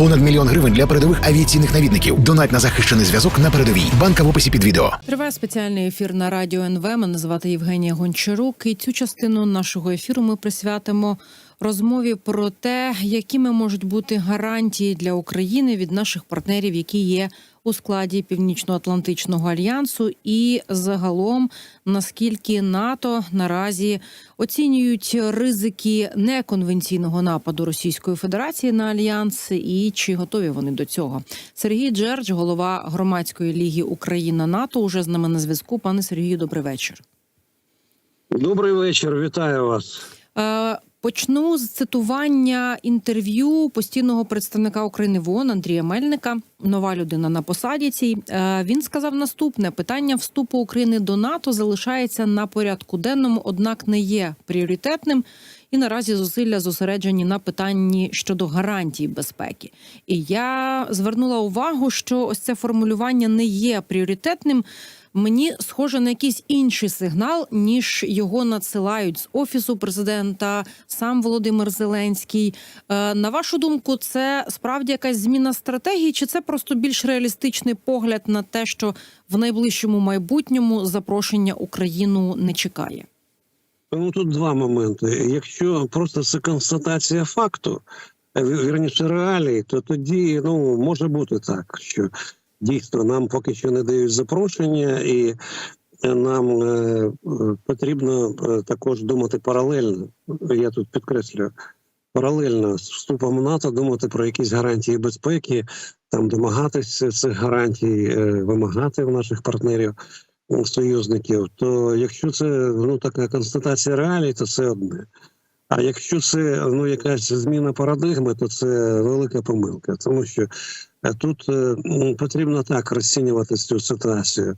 Понад мільйон гривень для передових авіаційних навідників. Донать на захищений зв'язок на передовій. Банка в описі під відео. Триває спеціальний ефір на радіо НВ. Мене звати Євгенія Гончарук. І цю частину нашого ефіру ми присвятимо розмові про те, якими можуть бути гарантії для України від наших партнерів, які є у складі Північно-Атлантичного альянсу, і загалом наскільки НАТО наразі оцінюють ризики неконвенційного нападу Російської Федерації на альянс, і чи готові вони до цього? Сергій Джердж, голова громадської ліги Україна НАТО, уже з нами на зв'язку. Пане Сергію, добрий вечір. Добрий вечір, вітаю вас. Почну з цитування інтерв'ю постійного представника України в ООН Андрія Мельника. Нова людина на посаді цій. Е, Він сказав наступне: питання вступу України до НАТО залишається на порядку денному, однак не є пріоритетним. І наразі зусилля зосереджені на питанні щодо гарантій безпеки. І я звернула увагу, що ось це формулювання не є пріоритетним. Мені схоже на якийсь інший сигнал, ніж його надсилають з офісу президента, сам Володимир Зеленський. Е, на вашу думку, це справді якась зміна стратегії, чи це просто більш реалістичний погляд на те, що в найближчому майбутньому запрошення Україну не чекає? Ну тут два моменти. Якщо просто це констатація факту, вірніше реалії, то тоді ну може бути так, що дійсно нам поки що не дають запрошення, і нам е, потрібно е, також думати паралельно. Я тут підкреслюю. Паралельно з вступом в НАТО думати про якісь гарантії безпеки, там домагатися цих гарантій, е, вимагати в наших партнерів союзників. То якщо це ну така констатація реалій, то це одне. А якщо це ну якась зміна парадигми, то це велика помилка, тому що тут е, потрібно так розцінювати цю ситуацію.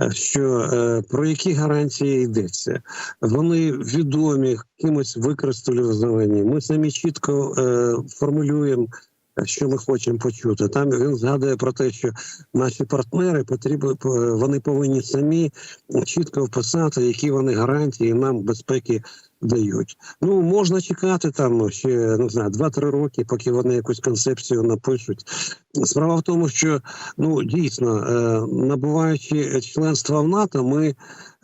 е, Що е, про які гарантії йдеться? Вони відомі, кимось використовувані. Ми самі чітко е, формулюємо, е, що ми хочемо почути. Там він згадує про те, що наші партнери потрібні вони повинні самі чітко вписати, які вони гарантії нам безпеки дають. Ну можна чекати там ще не знаю, 2-3 роки, поки вони якусь концепцію напишуть. Справа в тому, що ну дійсно е, набуваючи членства в НАТО, ми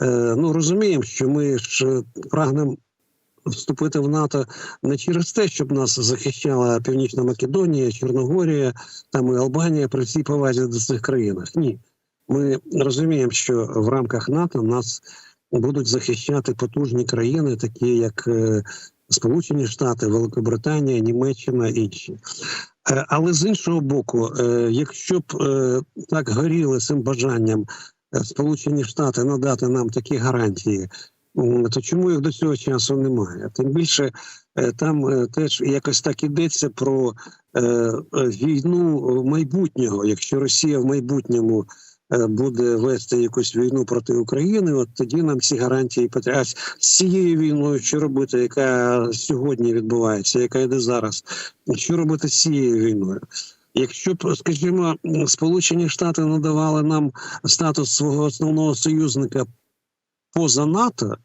е, ну розуміємо, що ми ж прагнемо. Вступити в НАТО не через те, щоб нас захищала Північна Македонія, Чорногорія, там і Албанія при всій повазі до цих країнах. Ні, ми розуміємо, що в рамках НАТО нас будуть захищати потужні країни, такі як е, Сполучені Штати, Великобританія, Німеччина інші. Е, Але з іншого боку, е, якщо б так горіли цим бажанням Сполучені Штати надати нам такі гарантії, то чому їх до цього часу немає? Тим більше е, там е, теж якось так ідеться про е, війну майбутнього, якщо Росія в майбутньому буде вести якусь війну проти України, от тоді нам ці гарантії потрібні. З цією війною що робити, яка сьогодні відбувається, яка йде зараз? Що робити з цією війною? Якщо б, скажімо, Сполучені Штати надавали нам статус свого основного союзника поза НАТО,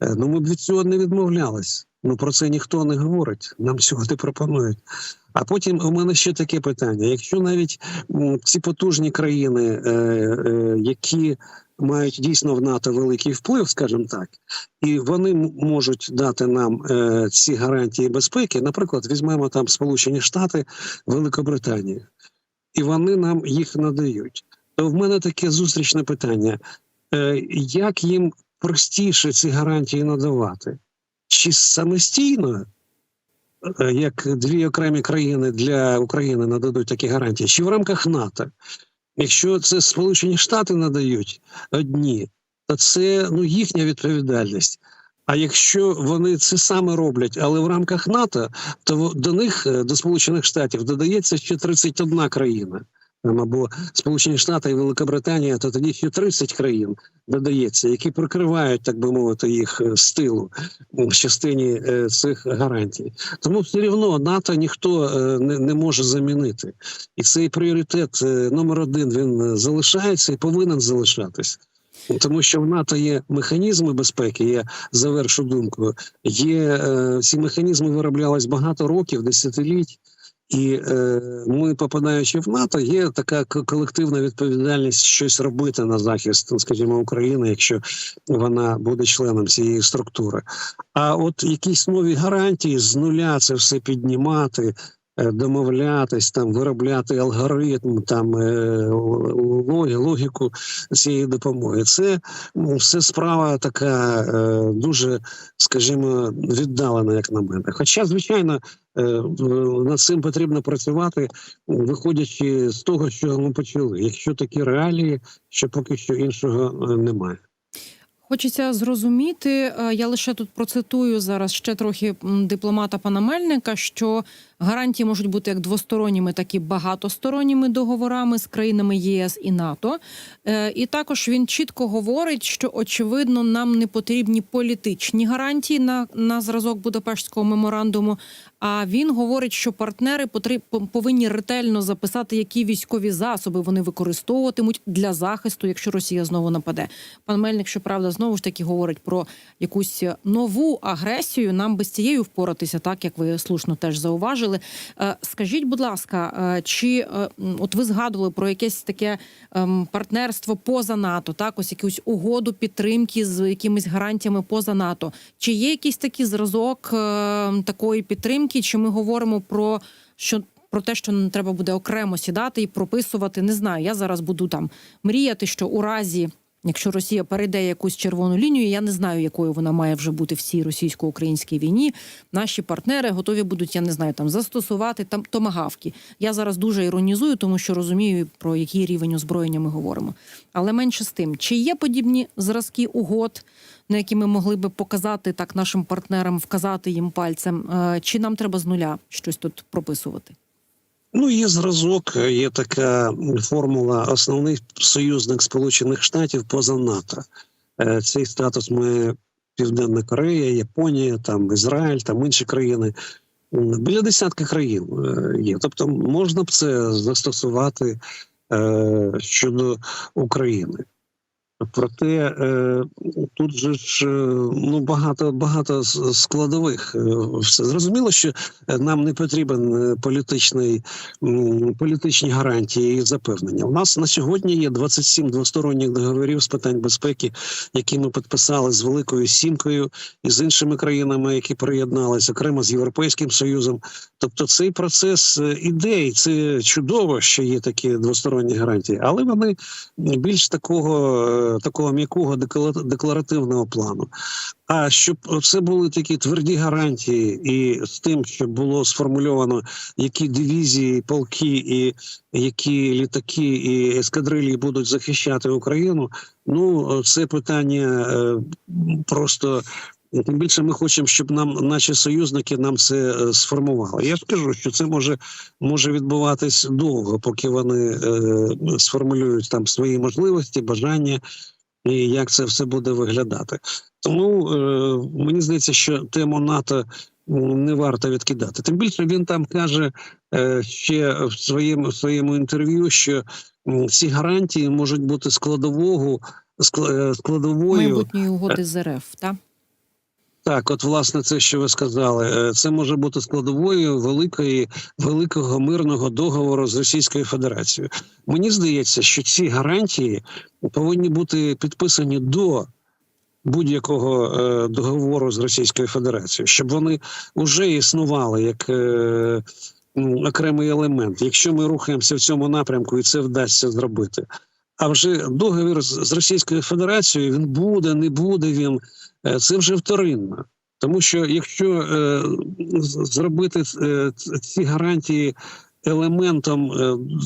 ну ми б від цього не відмовлялись. Ну про це ніхто не говорить. Нам сьогодні пропонують. А потім у мене ще таке питання: якщо навіть ці потужні країни, е, е, які мають дійсно в НАТО великий вплив, скажімо так, і вони можуть дати нам е, ці гарантії безпеки, наприклад, візьмемо там Сполучені Штати, Великобританію, і вони нам їх надають. То в мене таке зустрічне питання: е, як їм простіше ці гарантії надавати? Чи самостійно? е, як дві окремі країни для України нададуть такі гарантії, чи в рамках НАТО. Якщо це Сполучені Штати надають одні, то це ну їхня відповідальність. А якщо вони це саме роблять, але в рамках НАТО, то до них, е, до Сполучених Штатів, додається ще 31 країна. Або Сполучені Штати і Великобританія, то тоді ще 30 країн додається, які прикривають, так би мовити, їх е, з тилу в частині е, цих гарантій. Тому все рівно НАТО ніхто е, не, не може замінити. І цей пріоритет номер один він залишається і повинен залишатись. Тому що в НАТО є механізми безпеки, я завершу думку. Є е, ці механізми вироблялись багато років, десятиліть, І е, ми, попадаючи в НАТО, є така колективна відповідальність щось робити на захист, ну, скажімо, України, якщо вона буде членом цієї структури. А от якісь нові гарантії з нуля це все піднімати. Е, Домовлятись, там виробляти алгоритм, там е, логі- логіку цієї допомоги. Це ну, все справа така е, дуже, скажімо, віддалена, як на мене. Хоча, звичайно, над цим потрібно працювати, виходячи з того, що ми почали. Якщо такі реалії, що поки що іншого немає. Хочеться зрозуміти. е, Я лише тут процитую зараз ще трохи дипломата пана Мельника, що гарантії можуть бути як двосторонніми, так і багатосторонніми договорами з країнами ЄС і НАТО. Е, І також він чітко говорить, що очевидно нам не потрібні політичні гарантії на, на зразок Будапештського меморандуму. А він говорить, що партнери повинні ретельно записати, які військові засоби вони використовуватимуть для захисту, якщо Росія знову нападе. Пан Мельник, щоправда, знову ж таки говорить про якусь нову агресію. Нам без цією впоратися, так як ви слушно теж зауважили. Е, Скажіть, будь ласка, е, чи е, от ви згадували про якесь таке ем, партнерство поза НАТО, так ось якусь угоду підтримки з якимись гарантіями поза НАТО? Чи є якийсь такий зразок е, такої підтримки? Чи ми говоримо про що? Про те, що треба буде окремо сідати і прописувати, не знаю. Я зараз буду там мріяти, що у разі, якщо Росія перейде якусь червону лінію, я не знаю, якою вона має вже бути в цій російсько-українській війні. Наші партнери готові будуть, я не знаю, там застосувати там томагавки. Я зараз дуже іронізую, тому що розумію, про який рівень озброєння ми говоримо. Але менше з тим, чи є подібні зразки угод, на які ми могли би показати так нашим партнерам, вказати їм пальцем, е, чи нам треба з нуля щось тут прописувати? Ну, є зразок, є така формула основний союзник Сполучених Штатів поза НАТО. Е, Цей статус має Південна Корея, Японія, там Ізраїль, там інші країни. Біля десятки країн е, є. Тобто можна б це застосувати е, щодо України. Проте е, тут же ж е, ну багато багато складових. Е, Все зрозуміло, що нам не потрібен політичний політичні гарантії і запевнення. У нас на сьогодні є 27 двосторонніх договорів з питань безпеки, які ми підписали з Великою Сімкою і з іншими країнами, які приєдналися, окремо з Європейським Союзом. Тобто цей процес ідей це чудово, що є такі двосторонні гарантії, але вони більш такого, такого м'якого декла- декларативного плану. А щоб це були такі тверді гарантії, і з тим, щоб було сформульовано, які дивізії, полки і які літаки і ескадрилі будуть захищати Україну. Ну це питання е, просто. Тим більше ми хочемо, щоб нам наші союзники нам це е, сформували. Я ж кажу, що це може може відбуватись довго, поки вони е, сформулюють там свої можливості, бажання і як це все буде виглядати. Тому е, мені здається, що тему НАТО не варто відкидати. Тим більше він там каже е, ще в своєму в своєму інтерв'ю, що ці гарантії можуть бути складового скла- е, складовою. Майбутньої угоди з РФ, так? Так, от власне це, що ви сказали, Е, це може бути складовою великої великого мирного договору з Російською Федерацією. Мені здається, що ці гарантії повинні бути підписані до будь-якого е, договору з Російською Федерацією, щоб вони вже існували як е, окремий елемент. Якщо ми рухаємося в цьому напрямку, і це вдасться зробити. А вже договір з Російською Федерацією він буде, не буде він. Е, Це вже вторинно. Тому що якщо е, зробити е, ці гарантії елементом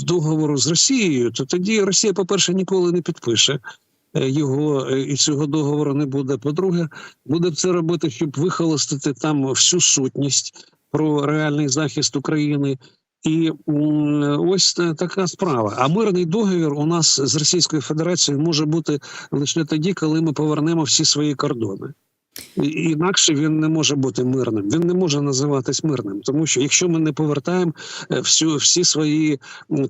договору з Росією, то тоді Росія, по-перше, ніколи не підпише його і цього договору не буде. По-друге, буде це робити, щоб вихолостити там всю сутність про реальний захист України. І ось така справа. А мирний договір у нас з Російською Федерацією може бути лише тоді, коли ми повернемо всі свої кордони. Інакше він не може бути мирним. Він не може називатись мирним, тому що якщо ми не повертаємо е, всю всі свої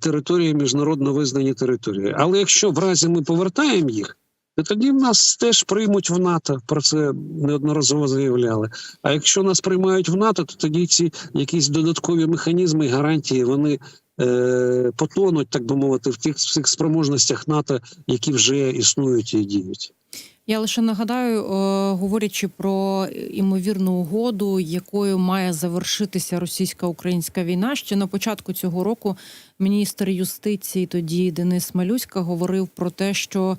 території, міжнародно визнані території. Але якщо в разі ми повертаємо їх, то тоді нас теж приймуть в НАТО. Про це неодноразово заявляли. А якщо нас приймають в НАТО, то тоді ці якісь додаткові механізми і гарантії вони е, потонуть, так би мовити, в тих всіх спроможностях НАТО, які вже існують і діють. Я лише нагадаю, е, говорячи про імовірну угоду, якою має завершитися російсько-українська війна, ще на початку цього року міністр юстиції тоді Денис Малюська говорив про те, що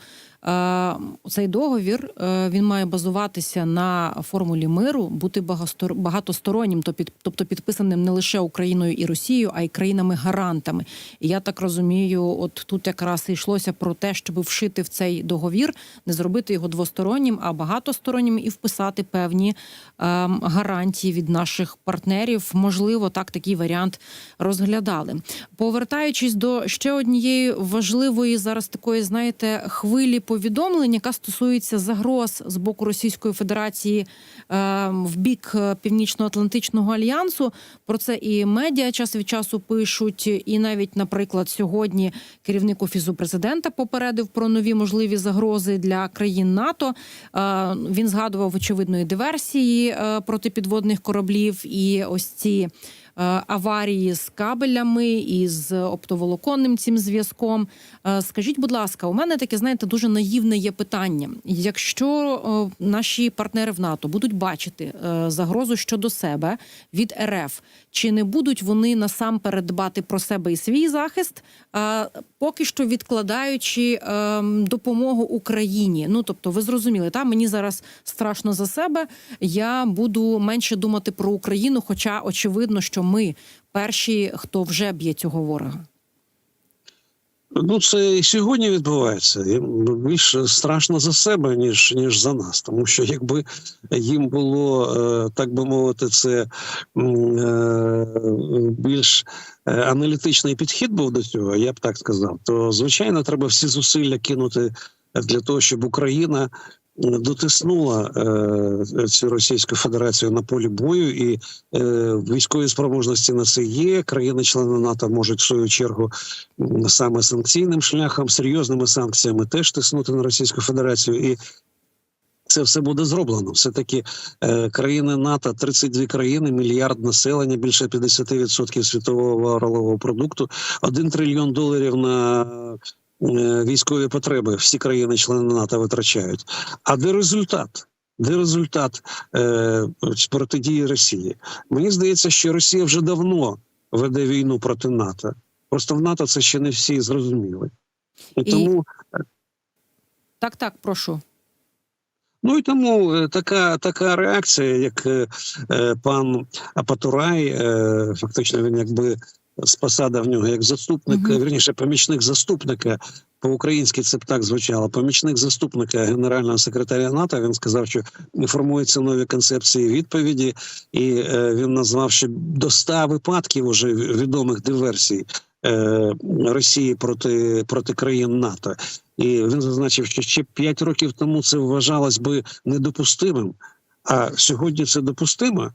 цей договір е, він має базуватися на формулі миру, бути багатостороннім, тобто підписаним не лише Україною і Росією, а й країнами-гарантами. І я так розумію, от тут якраз йшлося про те, щоб вшити в цей договір, не зробити його двостороннім, а багатостороннім і вписати певні ем, гарантії від наших партнерів. Можливо, так такий варіант розглядали. Повертаючись до ще однієї важливої зараз такої, знаєте, хвилі повідомлень, яка стосується загроз з боку Російської Федерації ем, в бік е, Північно-Атлантичного альянсу. Про це і медіа час від часу пишуть. І навіть, наприклад, сьогодні керівник офісу президента попередив про нові можливі загрози для країн НАТО. Е, Він згадував очевидної диверсії е, протипідводних кораблів і ось ці. Е, Аварії з кабелями і з оптоволоконним цим зв'язком. Е, Скажіть, будь ласка, у мене таке, знаєте, дуже наївне є питання. Якщо е, наші партнери в НАТО будуть бачити загрозу щодо себе від РФ, чи не будуть вони насамперед дбати про себе і свій захист, поки що відкладаючи допомогу Україні? Ну тобто, ви зрозуміли, та мені зараз страшно за себе. Я буду менше думати про Україну, хоча очевидно, що ми перші, хто вже б'є цього ворога. Ну, це і сьогодні відбувається. Їм більше страшно за себе, ніж ніж за нас. Тому що якби їм було, е, так би мовити, це е, більш е, аналітичний підхід був до цього, я б так сказав, то звичайно треба всі зусилля кинути для того, щоб Україна дотиснула е, цю Російську Федерацію на полі бою, і е, військові спроможності на це є. Країни-члени НАТО можуть в свою чергу саме санкційним шляхом, серйозними санкціями теж тиснути на Російську Федерацію і. Це все буде зроблено. Все таки е, країни НАТО, 32 країни, мільярд населення, більше 50% світового валового продукту, 1 трильйон доларів на військові потреби. Всі країни-члени НАТО витрачають. А де результат? Де результат е, протидії Росії? Мені здається, що Росія вже давно веде війну проти НАТО. Просто в НАТО це ще не всі зрозуміли. І, І- тому Так, так, прошу. Ну і тому е, така така реакція, як е, е, пан Апатурай, е, фактично він якби з посада в нього як заступник, mm вірніше, помічник заступника. По-українськи це б так звучало. Помічник заступника генерального секретаря НАТО. Він сказав, що формуються нові концепції відповіді, і е, він назвав ще до ста випадків уже відомих диверсій е, Росії проти, проти країн НАТО. І він зазначив, що ще 5 років тому це вважалось би недопустимим, а сьогодні це допустимо.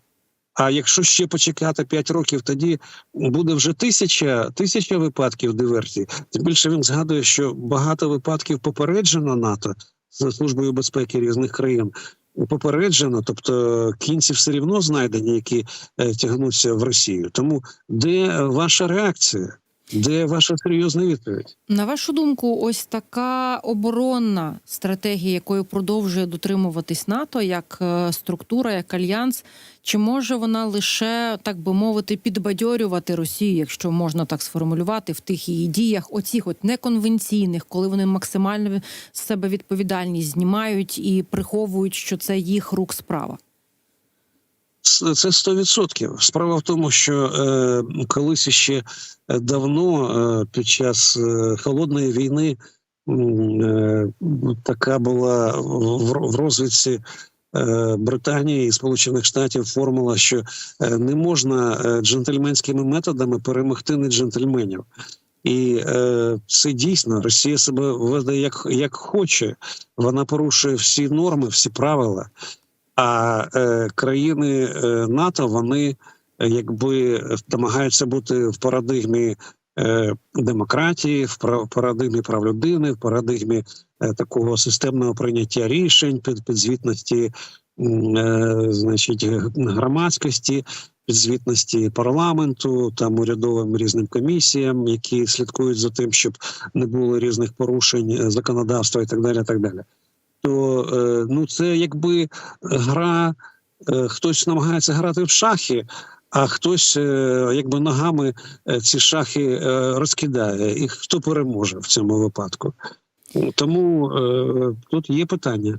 А якщо ще почекати 5 років, тоді буде вже тисяча тисяча випадків диверсій. Тим більше він згадує, що багато випадків попереджено НАТО за службою безпеки різних країн. Попереджено, тобто кінці все рівно знайдені, які е, тягнуться в Росію. Тому де ваша реакція? Де ваша серйозна відповідь? На вашу думку, ось така оборонна стратегія, якою продовжує дотримуватись НАТО як е, структура, як альянс, чи може вона лише так би мовити підбадьорювати Росію, якщо можна так сформулювати, в тих її діях, оцих от неконвенційних, коли вони максимально з себе відповідальність знімають і приховують, що це їх рук справа? Це- Це 100%. Справа в тому, що е, колись ще давно, е, під час е, холодної війни, е, така була в, в розвідці е, Британії і Сполучених Штатів формула, що е, не можна е, джентльменськими методами перемогти не джентльменів. І е, це дійсно Росія себе веде як, як хоче. Вона порушує всі норми, всі правила. А е, країни е, НАТО вони е, якби намагаються бути в парадигмі е, демократії, в парадигмі прав людини, в парадигмі е, такого системного прийняття рішень, під, підзвітності е, значить, громадськості, підзвітності парламенту, там урядовим різним комісіям, які слідкують за тим, щоб не було різних порушень е, законодавства і так далі. Так далі. То е, ну це якби гра, е, хтось намагається грати в шахи. А хтось е, якби ногами ці шахи розкидає, і хто переможе в цьому випадку. Тому тут є питання.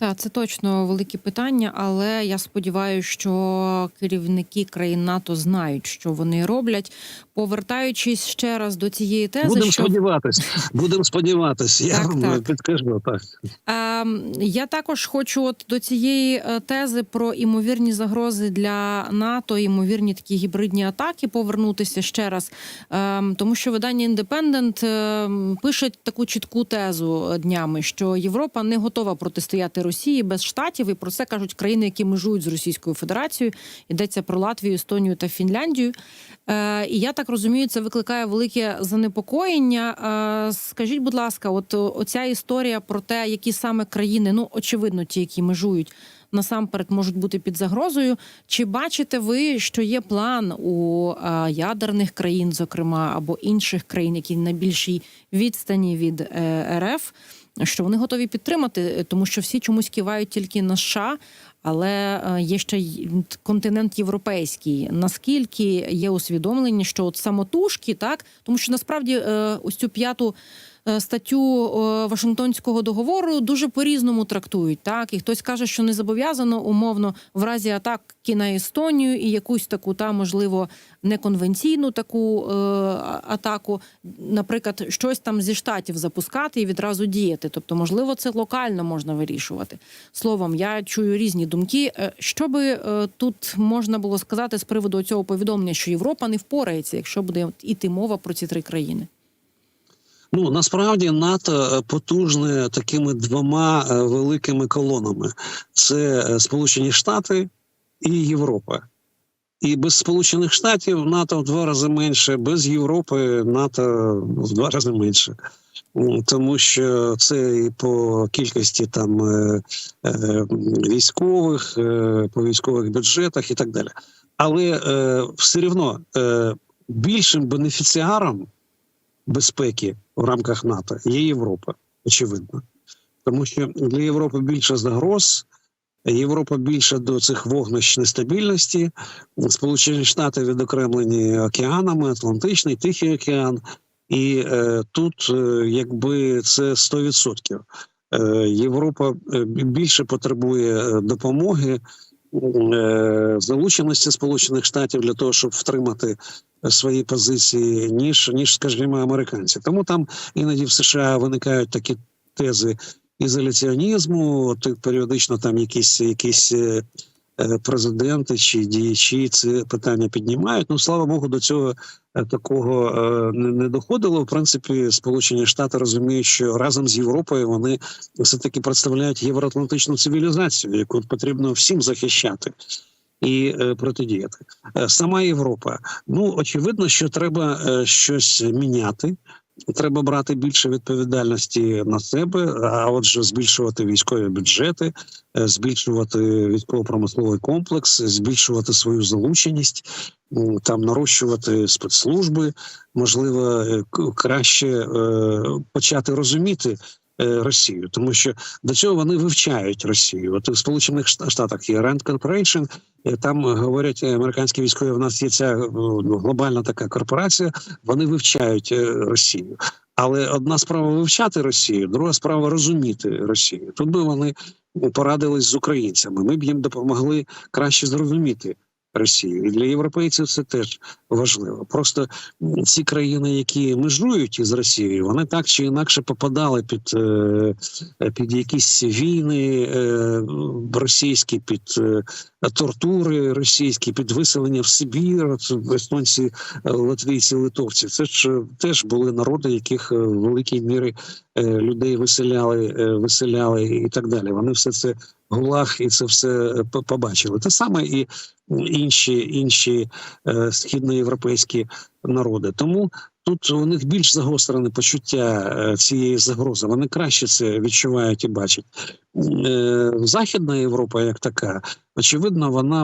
Так, це точно великі питання, але я сподіваюся, що керівники країн НАТО знають, що вони роблять. Повертаючись ще раз до цієї тези, Будемо що сподіватись, будемо сподіватись. Я Так, так. підкажу так. Ем, я також хочу от до цієї е, тези про імовірні загрози для НАТО, імовірні такі гібридні атаки повернутися ще раз, Ем, тому що видання Індепендент пише таку чітку тезу днями, що Європа не готова протистояти Росії без штатів, і про це кажуть країни, які межують з Російською Федерацією. Йдеться про Латвію, Естонію та Фінляндію. Е, і я так розумію, це викликає велике занепокоєння. Е, скажіть, будь ласка, от оця історія про те, які саме країни, ну очевидно, ті, які межують. Насамперед можуть бути під загрозою. Чи бачите ви, що є план у е, ядерних країн, зокрема, або інших країн, які на більшій відстані від е, РФ, що вони готові підтримати, тому що всі чомусь кивають тільки на США, але е, є ще континент європейський. Наскільки є усвідомлення, що от самотужки, так тому що насправді ось цю п'яту. Е, Статтю е, Вашингтонського договору дуже по-різному трактують. Так, і хтось каже, що не зобов'язано умовно в разі атаки на Естонію і якусь таку та можливо неконвенційну таку е, атаку, наприклад, щось там зі штатів запускати і відразу діяти. Тобто, можливо, це локально можна вирішувати. Словом, я чую різні думки. Е, Що би е, тут можна було сказати з приводу цього повідомлення, що Європа не впорається, якщо буде іти мова про ці три країни? Ну насправді НАТО е, потужне такими двома е, великими колонами: це е, Сполучені Штати і Європа. І без Сполучених Штатів НАТО в два рази менше, без Європи НАТО в два рази менше. Тому що це і по кількості там військових, по військових бюджетах і так далі. Але все рівно більшим бенефіціаром безпеки в рамках НАТО є Європа, очевидно. Тому що для Європи більше загроз, Європа більше до цих вогнищ нестабільності. Сполучені Штати відокремлені океанами, Атлантичний, Тихий океан. І е, тут, е, якби це 100%. Е, Європа е, більше потребує е, допомоги, залученості Сполучених Штатів для того, щоб втримати свої позиції, ніж ніж, скажімо, американці. Тому там іноді в США виникають такі тези ізоляціонізму. Періодично там якісь якісь е, е, президенти чи діячі це питання піднімають. Ну слава Богу, до цього е, такого е, не, доходило. В принципі, Сполучені Штати розуміють, що разом з Європою вони все таки представляють євроатлантичну цивілізацію, яку потрібно всім захищати. І е, протидіяти Е, сама Європа. Ну очевидно, що треба е, щось міняти. Треба брати більше відповідальності на себе, а отже, збільшувати військові бюджети, е, збільшувати військово-промисловий комплекс, збільшувати свою залученість, там нарощувати спецслужби, можливо, е, краще е, почати розуміти. Е, Росію, тому що до цього вони вивчають Росію. От в Сполучених Штатах є Rand Corporation, е, там говорять е, американські військові. У нас є ця ну, глобальна така корпорація. Вони вивчають Росію. Але одна справа вивчати Росію, друга справа розуміти Росію. Тут би вони порадились з українцями. Ми б їм допомогли краще зрозуміти Росію. І для європейців це теж важливо. Просто ці країни, які межують із Росією, вони так чи інакше попадали під, е, під якісь війни е, російські, під е, тортури російські, під виселення в Сибір. От естонці, латвійці, литовці. Це ж теж були народи, яких в великій мірі людей виселяли, виселяли і так далі. Вони все це гулаг і це все е, по- побачили. Те саме і інші інші е, східноєвропейські народи. Тому тут у них більш загострене почуття е, цієї загрози. Вони краще це відчувають і бачать. Е, Західна Європа, як така, очевидно, вона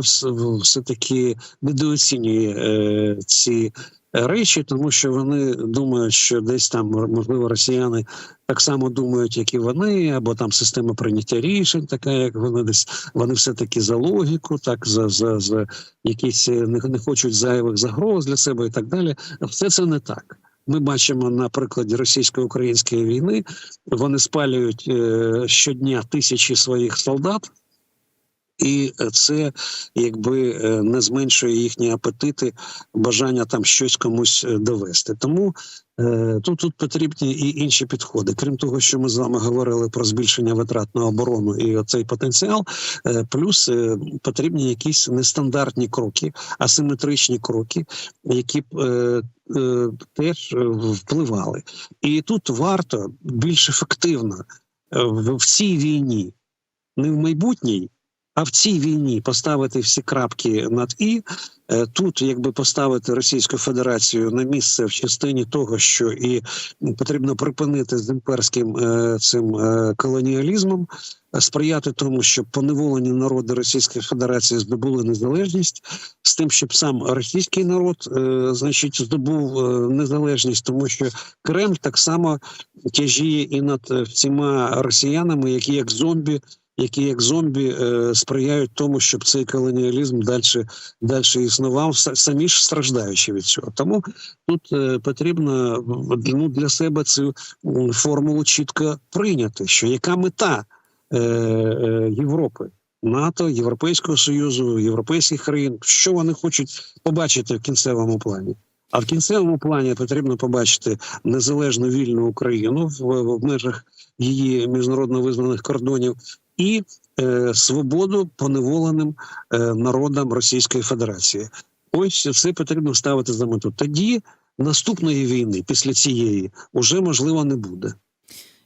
все таки недооцінює е, ці речі, тому що вони думають, що десь там можливо росіяни так само думають, як і вони, або там система прийняття рішень, така як вони десь вони все таки за логіку, так за за, за якісь не, не хочуть зайвих загроз для себе і так далі. Все це не так. Ми бачимо на прикладі російсько-української війни. Вони спалюють е, щодня тисячі своїх солдат. І це якби е, не зменшує їхні апетити, бажання там щось комусь е, довести. Тому е, тут тут потрібні і інші підходи. Крім того, що ми з вами говорили про збільшення витрат на оборону і оцей потенціал, е, плюс е, потрібні якісь нестандартні кроки, асиметричні кроки, які б е, е, теж е, впливали. І тут варто більш ефективно е, в цій війні, не в майбутній. А в цій війні поставити всі крапки над і е, тут, якби поставити Російську Федерацію на місце в частині того, що і потрібно припинити з імперським е, цим е, колоніалізмом, сприяти тому, щоб поневолені народи Російської Федерації здобули незалежність, з тим, щоб сам російський народ, значить, здобув незалежність, тому що Кремль так само тяжіє і над всіма росіянами, які як зомбі які як зомбі е, сприяють тому, щоб цей колоніалізм далі далі існував, самі ж страждаючи від цього. Тому тут е, потрібно ну, для себе цю формулу чітко прийняти, що яка мета е, Європи. НАТО, Європейського союзу, європейських країн, що вони хочуть побачити в кінцевому плані. А в кінцевому плані потрібно побачити незалежну вільну Україну в, в межах її міжнародно визнаних кордонів і е, свободу поневоленим е, народам Російської Федерації. Ось це потрібно ставити за мету. Тоді наступної війни, після цієї, уже можливо не буде.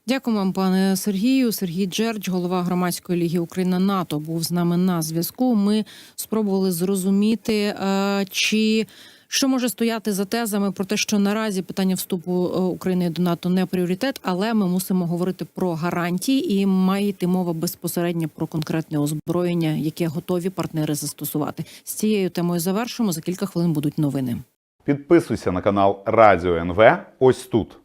Дякую вам, пане Сергію. Сергій Джердж, голова громадської ліги Україна НАТО, був з нами на зв'язку. Ми спробували зрозуміти, е, чи що може стояти за тезами про те, що наразі питання вступу е, України до НАТО не пріоритет, але ми мусимо говорити про гарантії і має йти мова безпосередньо про конкретне озброєння, яке готові партнери застосувати. З цією темою завершимо. За кілька хвилин будуть новини. Підписуйся на канал Радіо НВ ось тут.